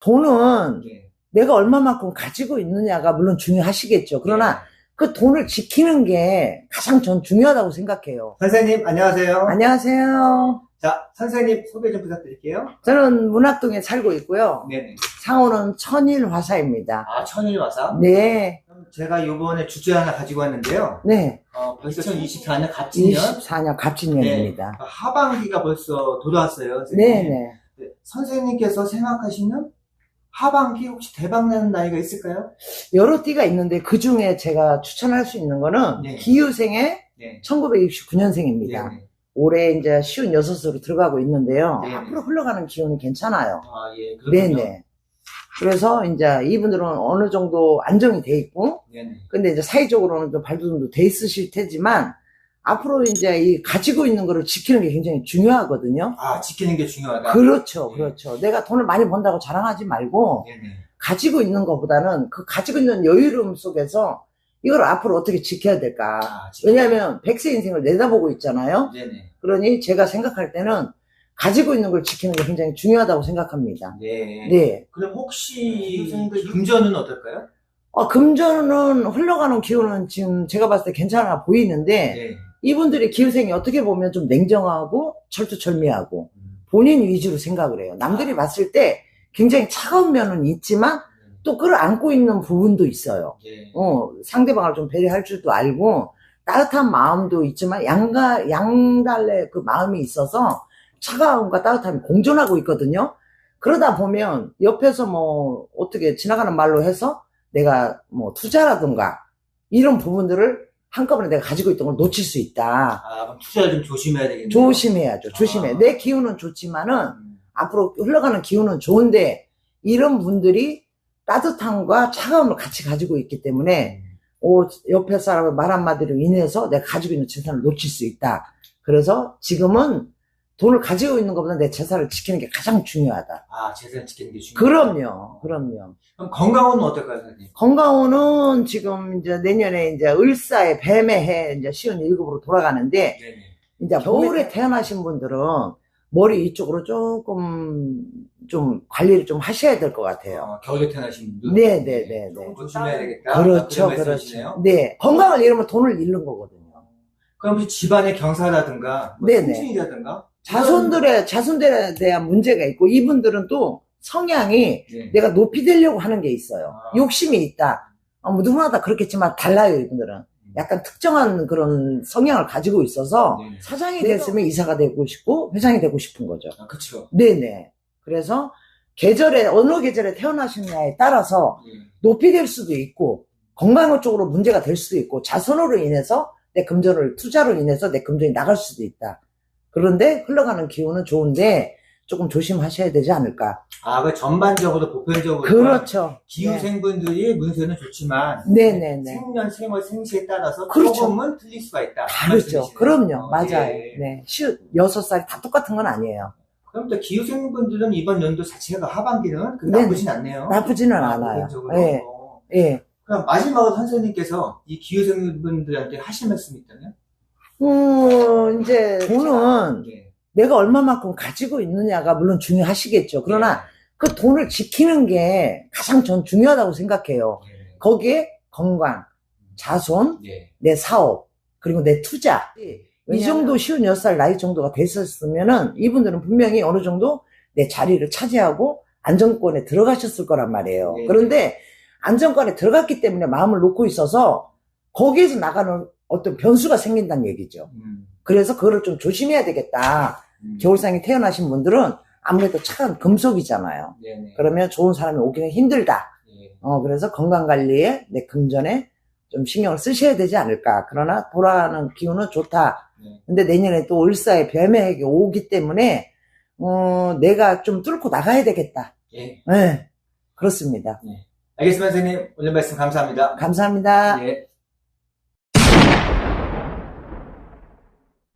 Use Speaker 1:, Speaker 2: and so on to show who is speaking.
Speaker 1: 돈은
Speaker 2: 네.
Speaker 1: 내가 얼마만큼 가지고 있느냐가 물론 중요하시겠죠. 그러나
Speaker 2: 네.
Speaker 1: 그 돈을 지키는 게 가장 전 중요하다고 생각해요.
Speaker 2: 선생님 안녕하세요.
Speaker 1: 안녕하세요.
Speaker 2: 자 선생님 소개 좀 부탁드릴게요.
Speaker 1: 저는 문학동에 살고 있고요.
Speaker 2: 네네.
Speaker 1: 상호는 천일화사입니다.
Speaker 2: 아 천일화사.
Speaker 1: 네,
Speaker 2: 그럼 제가 이번에 주제 하나 가지고 왔는데요.
Speaker 1: 네.
Speaker 2: 어, 벌써 2024년 갑진년
Speaker 1: 24년 갑진년입니다.
Speaker 2: 아, 하반기가 벌써 돌아왔어요. 선생님.
Speaker 1: 네, 네.
Speaker 2: 네, 선생님께서 생각하시는 하반기 혹시 대박 나는 나이가 있을까요?
Speaker 1: 여러 띠가 있는데 그 중에 제가 추천할 수 있는 거는
Speaker 2: 네.
Speaker 1: 기유생의
Speaker 2: 네.
Speaker 1: 1969년생입니다.
Speaker 2: 네.
Speaker 1: 올해 이제 쉬운 여섯으로 들어가고 있는데요.
Speaker 2: 네.
Speaker 1: 앞으로 흘러가는 기운이 괜찮아요.
Speaker 2: 아, 예. 그렇군요.
Speaker 1: 네네. 그래서 이제 이분들은 어느 정도 안정이 돼 있고,
Speaker 2: 네네.
Speaker 1: 근데 이제 사회적으로는 좀 발돋움도 돼 있으실 테지만, 앞으로 이제 이 가지고 있는 거를 지키는 게 굉장히 중요하거든요.
Speaker 2: 아, 지키는 게 중요하다.
Speaker 1: 그렇죠,
Speaker 2: 네.
Speaker 1: 그렇죠. 내가 돈을 많이 번다고 자랑하지 말고,
Speaker 2: 네네.
Speaker 1: 가지고 있는 것보다는 그 가지고 있는 여유로움 속에서 이걸 앞으로 어떻게 지켜야 될까.
Speaker 2: 아,
Speaker 1: 왜냐하면 백세 인생을 내다보고 있잖아요.
Speaker 2: 네네.
Speaker 1: 그러니 제가 생각할 때는 가지고 있는 걸 지키는 게 굉장히 중요하다고 생각합니다.
Speaker 2: 네.
Speaker 1: 네.
Speaker 2: 그럼 혹시 선생님들 금전은 어떨까요?
Speaker 1: 어, 금전은 흘러가는 기운은 지금 제가 봤을 때 괜찮아 보이는데
Speaker 2: 네.
Speaker 1: 이분들의 기운생이 어떻게 보면 좀 냉정하고 철두철미하고
Speaker 2: 음.
Speaker 1: 본인 위주로 생각을 해요. 남들이 봤을 때 굉장히 차가운 면은 있지만 또 끌어안고 있는 부분도 있어요.
Speaker 2: 네.
Speaker 1: 어, 상대방을 좀 배려할 줄도 알고 따뜻한 마음도 있지만 양가 양달래 그 마음이 있어서 차가움과 따뜻함이 공존하고 있거든요. 그러다 보면 옆에서 뭐 어떻게 지나가는 말로 해서 내가 뭐 투자라든가 이런 부분들을 한꺼번에 내가 가지고 있던 걸 놓칠 수 있다.
Speaker 2: 아, 그럼 투자를 좀 조심해야 되겠네요.
Speaker 1: 조심해야죠. 조심해.
Speaker 2: 아.
Speaker 1: 내 기운은 좋지만은
Speaker 2: 음.
Speaker 1: 앞으로 흘러가는 기운은 좋은데 이런 분들이 따뜻함과 차가움을 같이 가지고 있기 때문에 오, 옆에 사람의 말 한마디로 인해서 내가 가지고 있는 재산을 놓칠 수 있다. 그래서 지금은 돈을 가지고 있는 것보다 내 재산을 지키는 게 가장 중요하다.
Speaker 2: 아, 재산 지키는 게 중요해요.
Speaker 1: 그럼요. 그럼요.
Speaker 2: 그럼 건강은 어떨까요, 선생님?
Speaker 1: 건강운은 지금 이제 내년에 이제 을사의 뱀의 해 이제 시운 일급으로 돌아가는데
Speaker 2: 네네.
Speaker 1: 이제 겨울에 태어나신 분들은 머리 이쪽으로 조금 좀 관리를 좀 하셔야 될 것 같아요.
Speaker 2: 어, 겨울에 태어나신 분들.
Speaker 1: 네, 네, 네, 네.
Speaker 2: 조금 조심해야 되겠다.
Speaker 1: 그렇죠, 그렇죠.
Speaker 2: 네,
Speaker 1: 건강을 잃으면 돈을 잃는 거거든요.
Speaker 2: 그럼 혹시 집안의 경사라든가, 뭐
Speaker 1: 네네.
Speaker 2: 승진이라든가,
Speaker 1: 자손들의 자손들에 대한 문제가 있고 이분들은 또 성향이
Speaker 2: 네.
Speaker 1: 내가 높이 되려고 하는 게 있어요.
Speaker 2: 아.
Speaker 1: 욕심이 있다. 어, 뭐 누구나 다 그렇겠지만 달라요 이분들은. 약간 특정한 그런 성향을 가지고 있어서
Speaker 2: 네네.
Speaker 1: 사장이 됐으면 이사가 되고 싶고 회장이 되고 싶은 거죠.
Speaker 2: 아, 그쵸.
Speaker 1: 네네. 그래서 계절에 어느 계절에 태어나시느냐에 따라서
Speaker 2: 네.
Speaker 1: 높이 될 수도 있고 건강 쪽으로 문제가 될 수도 있고 자손으로 인해서 내 금전을 투자로 인해서 내 금전이 나갈 수도 있다. 그런데 흘러가는 기운은 좋은데 조금 조심하셔야 되지 않을까.
Speaker 2: 아, 그 전반적으로, 보편적으로.
Speaker 1: 그렇죠.
Speaker 2: 기후 생분들이 문세는 좋지만,
Speaker 1: 네네네.
Speaker 2: 생년, 생월, 생시에 따라서
Speaker 1: 그렇죠.
Speaker 2: 조금은 틀릴 수가 있다.
Speaker 1: 다르죠.
Speaker 2: 말씀이시네요.
Speaker 1: 그럼요.
Speaker 2: 어,
Speaker 1: 맞아요.
Speaker 2: 예.
Speaker 1: 네. 시 여섯 살다 똑같은 건 아니에요.
Speaker 2: 그럼 또 기후 생분들은 이번 연도 자체가 하반기는 그
Speaker 1: 네네.
Speaker 2: 나쁘진 않네요.
Speaker 1: 나쁘지는
Speaker 2: 아,
Speaker 1: 않아요. 예.
Speaker 2: 어.
Speaker 1: 예.
Speaker 2: 그럼 마지막으로 선생님께서 이 기후 생분들한테 하실 말씀이 있다면?
Speaker 1: 음, 이제 돈은
Speaker 2: 네.
Speaker 1: 내가 얼마만큼 가지고 있느냐가 물론 중요하시겠죠. 그러나 그 돈을 지키는 게 가장 전 중요하다고 생각해요.
Speaker 2: 네.
Speaker 1: 거기에 건강, 자손,
Speaker 2: 네.
Speaker 1: 내 사업, 그리고 내 투자. 이
Speaker 2: 왜냐하면-
Speaker 1: 정도 쉬운 6살 나이 정도가 됐었으면은 이분들은 분명히 어느 정도 내 자리를 차지하고 안정권에 들어가셨을 거란 말이에요.
Speaker 2: 네.
Speaker 1: 그런데 안정권에 들어갔기 때문에 마음을 놓고 있어서 거기에서 나가는 어떤 변수가 생긴다는 얘기죠.
Speaker 2: 음.
Speaker 1: 그래서 그거를 좀 조심해야 되겠다.
Speaker 2: 음.
Speaker 1: 겨울상에 태어나신 분들은 아무래도 차가운 금속이잖아요.
Speaker 2: 네네.
Speaker 1: 그러면 좋은 사람이 오기는 힘들다.
Speaker 2: 네.
Speaker 1: 어, 그래서 건강관리에 내 금전에 좀 신경을 쓰셔야 되지 않을까. 그러나 돌아가는 기운은 좋다.
Speaker 2: 네.
Speaker 1: 근데 내년에 또 뱀의 핵이 오기 때문에, 어, 내가 좀 뚫고 나가야 되겠다.
Speaker 2: 예.
Speaker 1: 네. 그렇습니다.
Speaker 2: 알겠습니다, 선생님. 오늘 말씀 감사합니다.
Speaker 1: 감사합니다.
Speaker 2: 예.